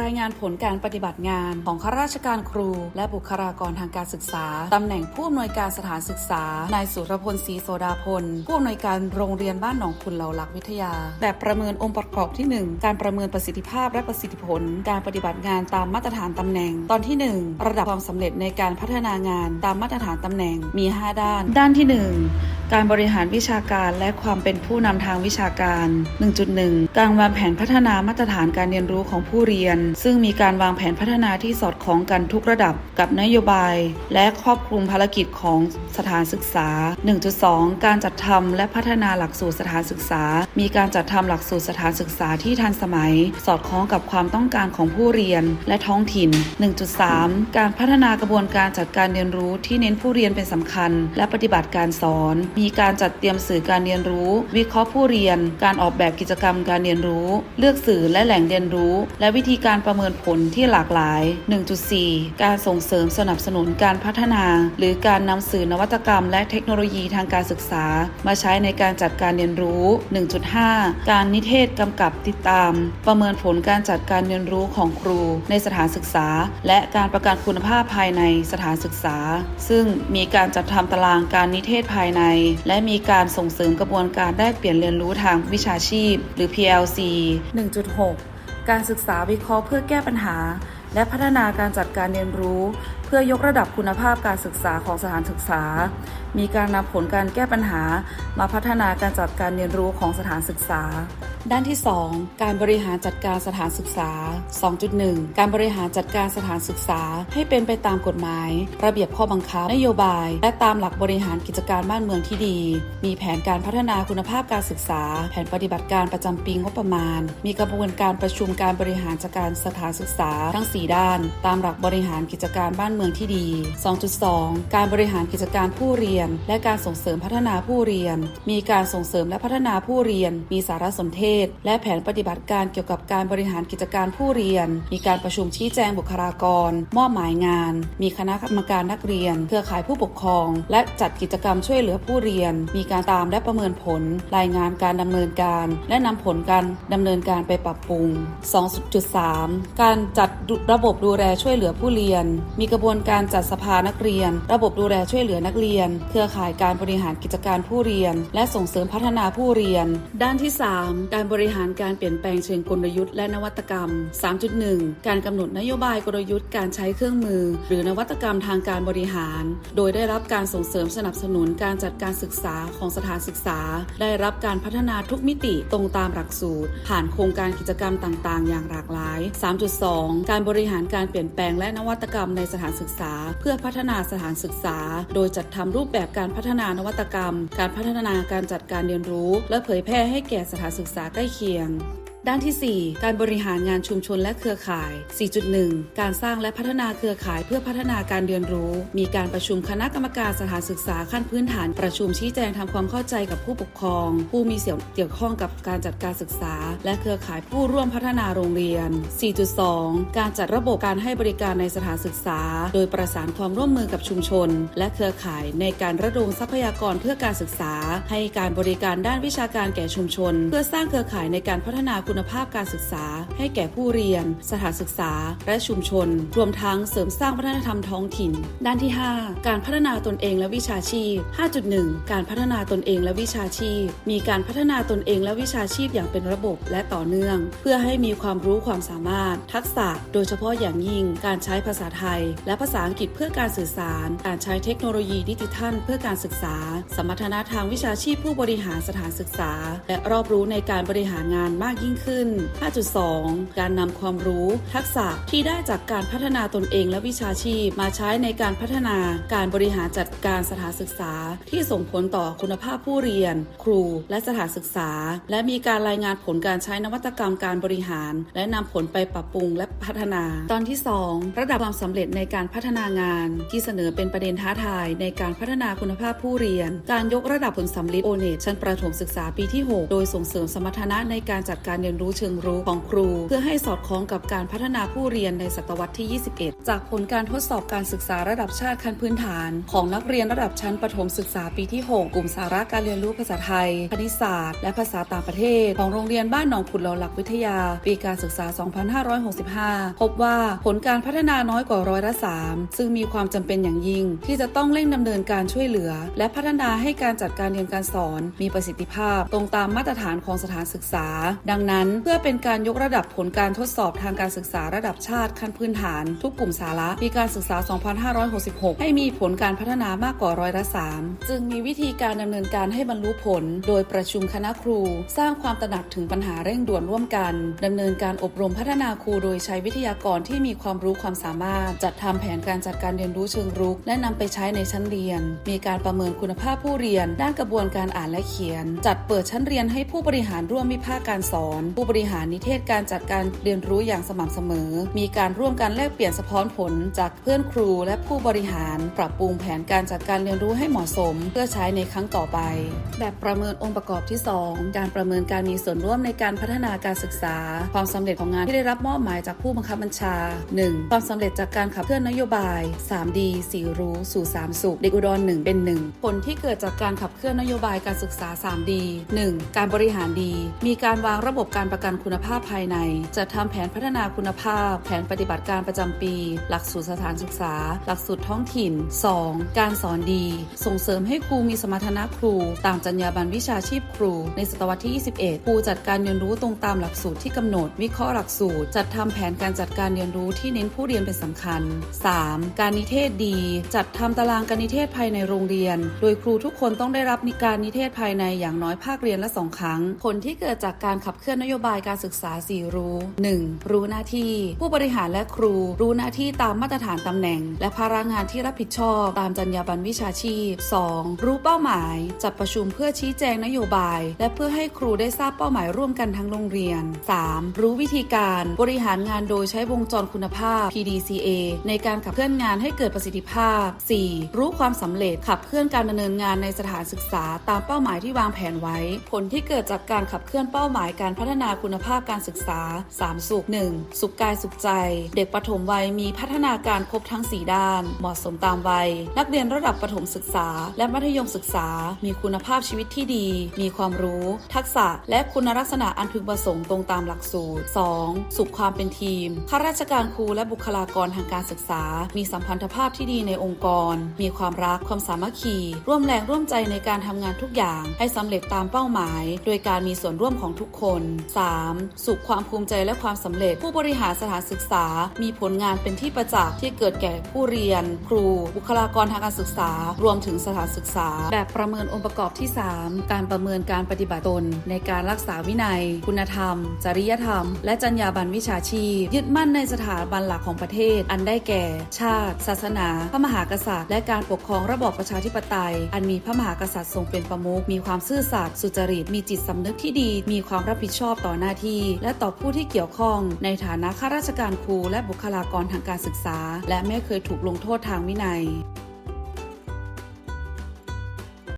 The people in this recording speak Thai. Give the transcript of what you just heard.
รายงานผลการปฏิบัติงานของข้าราชการครู และบุคลากรทางการศึกษา ตำแหน่งผู้อำนวยการสถานศึกษา นายสุรพลศรีโสดาพล ผู้อำนวยการโรงเรียนบ้านหนองคุณเหล่าลักวิทยา แบบประเมินองค์ประกอบที่ 1 การประเมินประสิทธิภาพและประสิทธิผล การปฏิบัติงานตามมาตรฐานตำแหน่ง ตอนที่ 1 ระดับความสำเร็จในการพัฒนางานตามมาตรฐานตำแหน่งมี 5 ด้าน ด้านที่ 1การบริหารวิชาการและความเป็นผู้นำทางวิชาการ 1.1 การวางแผนพัฒนามาตรฐานการเรียนรู้ของผู้เรียน ซึ่งมีการวางแผนพัฒนาที่สอดคล้องกันทุกระดับกับนโยบาย และครอบคลุมภารกิจของสถานศึกษา 1.2 การจัดทำและพัฒนาหลักสูตรสถานศึกษา มีการจัดทำหลักสูตรสถานศึกษาที่ทันสมัย สอดคล้องกับความต้องการของผู้เรียนและท้องถิ่น 1.3 การพัฒนากระบวนการจัดการเรียนรู้ที่เน้นผู้เรียนเป็นสำคัญ และปฏิบัติการสอนมีการจัดเตรียมสื่อการเรียนรู้ วิเคราะห์ผู้เรียน การออกแบบกิจกรรมการเรียนรู้ เลือกสื่อและแหล่งเรียนรู้ และวิธีการประเมินผลที่หลากหลาย 1.4 การส่งเสริมสนับสนุนการพัฒนา หรือการนำสื่อนวัตกรรม และเทคโนโลยีทางการศึกษา มาใช้ในการจัดการเรียนรู้ 1.5 การนิเทศกำกับติดตาม ประเมินผลการจัดการเรียนรู้ของครู ในสถานศึกษา และการประกันคุณภาพภายในสถานศึกษา ซึ่งมีการจัดทำตารางการนิเทศภายในและมีการส่งเสริมกระบวนการแลกเปลี่ยนเรียนรู้ทางวิชาชีพ หรือ PLC 1.6 การศึกษาวิเคราะห์เพื่อแก้ปัญหา และพัฒนาการจัดการเรียนรู้ เพื่อยกระดับคุณภาพการศึกษาของสถานศึกษา มีการนำผลการแก้ปัญหา มาพัฒนาการจัดการเรียนรู้ของสถานศึกษา ด้านที่ 2 การบริหารจัดการสถานศึกษา 2.1 การบริหารจัดการสถานศึกษาให้เป็นไปตามกฎหมาย ระเบียบข้อบังคับ นโยบาย และตามหลักบริหารกิจการบ้านเมืองที่ดี มีแผนการพัฒนาคุณภาพการศึกษา แผนปฏิบัติการประจำปีงบประมาณ มีกระบวนการประชุมการบริหารจัดการสถานศึกษาทั้ง 4 ด้าน ตามหลักบริหารกิจการบ้านเมืองที่ดี 2.2 การบริหารกิจการผู้เรียน และการส่งเสริมพัฒนาผู้เรียน มีการส่งเสริมและพัฒนาผู้เรียน มีสารสนเทศและแผนปฏิบัติการเกี่ยวกับการบริหารกิจการผู้เรียน มีการประชุมชี้แจงบุคลากร มอบหมายงาน มีคณะกรรมการนักเรียน เครือข่ายผู้ปกครอง และจัดกิจกรรมช่วยเหลือผู้เรียน มีการตามและประเมินผล รายงานการดำเนินการ และนำผลการดำเนินการไปปรับปรุง 2.3 การจัดระบบดูแลช่วยเหลือผู้เรียน มีกระบวนการจัดสภานักเรียน ระบบดูแลช่วยเหลือนักเรียน เครือข่ายการบริหารกิจการผู้เรียน และส่งเสริมพัฒนาผู้เรียน ด้านที่ 3 การบริหารการเปลี่ยนแปลงเชิงกลยุทธ์และนวัตกรรม 3.1 การกำหนดนโยบายกลยุทธ์การใช้เครื่องมือ หรือนวัตกรรมทางการบริหาร โดยได้รับการส่งเสริมสนับสนุนการจัดการศึกษาของสถานศึกษา ได้รับการพัฒนาทุกมิติตรงตามหลักสูตร ผ่านโครงการกิจกรรมต่างๆ อย่างหลากหลาย 3.2 การบริหารการเปลี่ยนแปลงและนวัตกรรมในสถานศึกษา เพื่อพัฒนาสถานศึกษา โดยจัดทำรูปแบบการพัฒนานวัตกรรม การพัฒนาการจัดการเรียนรู้ และเผยแพร่ให้แก่สถานศึกษาใกล้เคียง ด้านที่ 4 การบริหารงานชุมชนและเครือข่าย 4.1 การสร้างและพัฒนาเครือข่ายเพื่อพัฒนาการเรียนรู้ มีการประชุมคณะกรรมการสถานศึกษาขั้นพื้นฐานประชุมชี้แจงทำความเข้าใจกับผู้ปกครอง ผู้มีเสี่ยวเกี่ยวข้องกับการจัดการศึกษา และเครือข่ายผู้ร่วมพัฒนาโรงเรียน 4.2 การจัดระบบการให้บริการในสถานศึกษา โดยประสานความร่วมมือกับชุมชน และเครือข่ายในการระดมทรัพยากรเพื่อการศึกษา ให้การบริการด้านวิชาการแก่ชุมชน เพื่อสร้างเครือข่ายในการพัฒนาคุณคุณภาพการศึกษา ให้แก่ผู้เรียน สถานศึกษา และชุมชน รวมทั้งเสริมสร้างวัฒนธรรมท้องถิ่น ด้านที่ 5 การพัฒนาตนเองและวิชาชีพ 5.1 การพัฒนาตนเองและวิชาชีพ มีการพัฒนาตนเองและวิชาชีพอย่างเป็นระบบและต่อเนื่อง เพื่อให้มีความรู้ความสามารถ ทักษะ โดยเฉพาะอย่างยิ่ง การใช้ภาษาไทย และภาษาอังกฤษเพื่อการสื่อสาร การใช้เทคโนโลยีดิจิทัล เพื่อการศึกษา สมรรถนะทางวิชาชีพผู้บริหารสถานศึกษา และรอบรู้ในการบริหารงานมากยิ่งขึ้นขึ้น 5.2 การนำความรู้ทักษะที่ได้จากการพัฒนาตนเองและวิชาชีพ มาใช้ในการพัฒนาการบริหารจัดการสถานศึกษา ที่ส่งผลต่อคุณภาพผู้เรียน ครูและสถานศึกษา และมีการรายงานผลการใช้นวัตกรรมการบริหาร และนำผลไปปรับปรุงและพัฒนา ตอนที่ 2 ระดับความสำเร็จในการพัฒนางาน ที่เสนอเป็นประเด็นท้าทายในการพัฒนาคุณภาพผู้เรียน การยกระดับผลสำลิดโอเนตชั้นประถมศึกษาปีที่ 6 โดยส่งเสริมสมรรถนะในการจัดการเรียนนรู้เชิงรุกของครู เพื่อให้สอดคล้องกับการพัฒนาผู้เรียนในศตวรรษที่ 21 จากผลการทดสอบการศึกษาระดับชาติขั้นพื้นฐาน ของนักเรียนระดับชั้นประถมศึกษาปีที่ 6 กลุ่มสาระการเรียนรู้ภาษาไทย คณิตศาสตร์ และภาษาต่างประเทศ ของโรงเรียนบ้านหนองขุดเหลาหลักวิทยา ปีการศึกษา 2565 พบว่าผลการพัฒนาน้อยกว่าร้อยละ3ซึ่งมีความจำเป็นอย่างยิ่ง ที่จะต้องเร่งดำเนินการช่วยเหลือ และพัฒนาให้การจัดการเรียนการสอน มีประสิทธิภาพ ตรงตามมาตรฐานของสถานศึกษา ดังนั้นเพื่อเป็นการยกระดับผลการทดสอบทางการศึกษาระดับชาติขั้นพื้นฐาน ทุกกลุ่มสาระปีการศึกษา 2566 ให้มีผลการพัฒนามากกว่าร้อยละ3จึงมีวิธีการดำเนินการให้บรรลุผล โดยประชุมคณะครู สร้างความตระหนักถึงปัญหาเร่งด่วนร่วมกันดำเนินการอบรมพัฒนาครูโดยใช้วิทยากรที่มีความรู้ความสามารถ จัดทำแผนการจัดการเรียนรู้เชิงรุก และนำไปใช้ในชั้นเรียน มีการประเมินคุณภาพผู้เรียน ด้านกระบวนการอ่านและเขียน จัดเปิดชั้นเรียนให้ผู้บริหารร่วมวิพากษ์การสอนผู้บริหารนิเทศการจัดการเรียนรู้อย่างสม่ำเสมอ มีการร่วมกันแลกเปลี่ยนสะท้อนผลจากเพื่อนครูและผู้บริหาร ปรับปรุงแผนการจัดการเรียนรู้ให้เหมาะสม เพื่อใช้ในครั้งต่อไป แบบประเมินองค์ประกอบที่ 2 การประเมินการมีส่วนร่วมในการพัฒนาการศึกษา ความสำเร็จของงานที่ได้รับมอบหมายจากผู้บังคับบัญชา 1. ความสำเร็จจากการขับเคลื่อนนโยบาย 3D 4 รู้สู่3สุขเด็กอุดร1เป็น 1 ผลที่เกิดจากการขับเคลื่อนนโยบายการศึกษา 3D 1. การบริหารดี มีการวางระบบการประกันคุณภาพภายใน จัดทำแผนพัฒนาคุณภาพ แผนปฏิบัติการประจำปี หลักสูตรสถานศึกษา หลักสูตรท้องถิ่น 2. การสอนดี ส่งเสริมให้ครูมีสมรรถนะครู ตามจรรยาบรรณวิชาชีพครู ในศตวรรษที่ 21 ครูจัดการเรียนรู้ตรงตามหลักสูตรที่กำหนด วิเคราะห์หลักสูตร จัดทำแผนการจัดการเรียนรู้ที่เน้นผู้เรียนเป็นสำคัญ 3. การนิเทศดี จัดทำตารางการนิเทศภายในโรงเรียน โดยครูทุกคนต้องได้รับนิการนิเทศภายในอย่างน้อยภาคเรียนละสองครั้ง ผลที่เกิดจากการขับเคลื่อนนโยบายการศึกษา 4 รู้ 1. รู้หน้าที่ ผู้บริหารและครู รู้หน้าที่ตามมาตรฐานตำแหน่ง และภาระงานที่รับผิดชอบ ตามจรรยาบรรณวิชาชีพ 2. รู้เป้าหมาย จัดประชุมเพื่อชี้แจงนโยบาย และเพื่อให้ครูได้ทราบเป้าหมายร่วมกันทั้งโรงเรียน 3. รู้วิธีการบริหารงานโดยใช้วงจรคุณภาพ PDCA ในการขับเคลื่อนงานให้เกิดประสิทธิภาพ 4. รู้ความสำเร็จขับเคลื่อนการดำเนินงานในสถานศึกษา ตามเป้าหมายที่วางแผนไว้ ผลที่เกิดจากการขับเคลื่อนเป้าหมายการพัฒฒนาคุณภาพการศึกษา 3 สุข 1. สุขกายสุขใจ เด็กปฐมวัยมีพัฒนาการครบทั้ง 4 ด้าน เหมาะสมตามวัย นักเรียนระดับประถมศึกษา และมัธยมศึกษา มีคุณภาพชีวิตที่ดี มีความรู้ ทักษะ และคุณลักษณะอันพึงประสงค์ตรงตามหลักสูตร 2. สุขความเป็นทีมข้าราชการครูและบุคลากรทางการศึกษา มีสัมพันธภาพที่ดีในองค์กร มีความรักความสามัคคี ร่วมแรงร่วมใจในการทำงานทุกอย่าง ให้สำเร็จตามเป้าหมาย โดยการมีส่วนร่วมของทุกคน 3. สุขความภูมิใจและความสำเร็จ ผู้บริหารสถานศึกษา มีผลงานเป็นที่ประจักษ์ที่เกิดแก่ผู้เรียน ครู บุคลากรทางการศึกษา รวมถึงสถานศึกษา แบบประเมินองค์ประกอบที่ 3 การประเมินการปฏิบัติตน ในการรักษาวินัย คุณธรรม จริยธรรม และจรรยาบรรณวิชาชีพ ยึดมั่นในสถาบันหลักของประเทศ อันได้แก่ ชาติ ศาสนา พระมหากษัตริย์ และการปกครองระบอบประชาธิปไตย อันมีพระมหากษัตริย์ทรงเป็นประมุขมีความซื่อสัตย์สุจริตมีจิตสำนึกที่ดี มีความรับผิดชอบอบต่อหน้าที่ และต่อผู้ที่เกี่ยวข้อง ในฐานะข้าราชการครูและบุคลากรทางการศึกษา และไม่เคยถูกลงโทษทางวินัย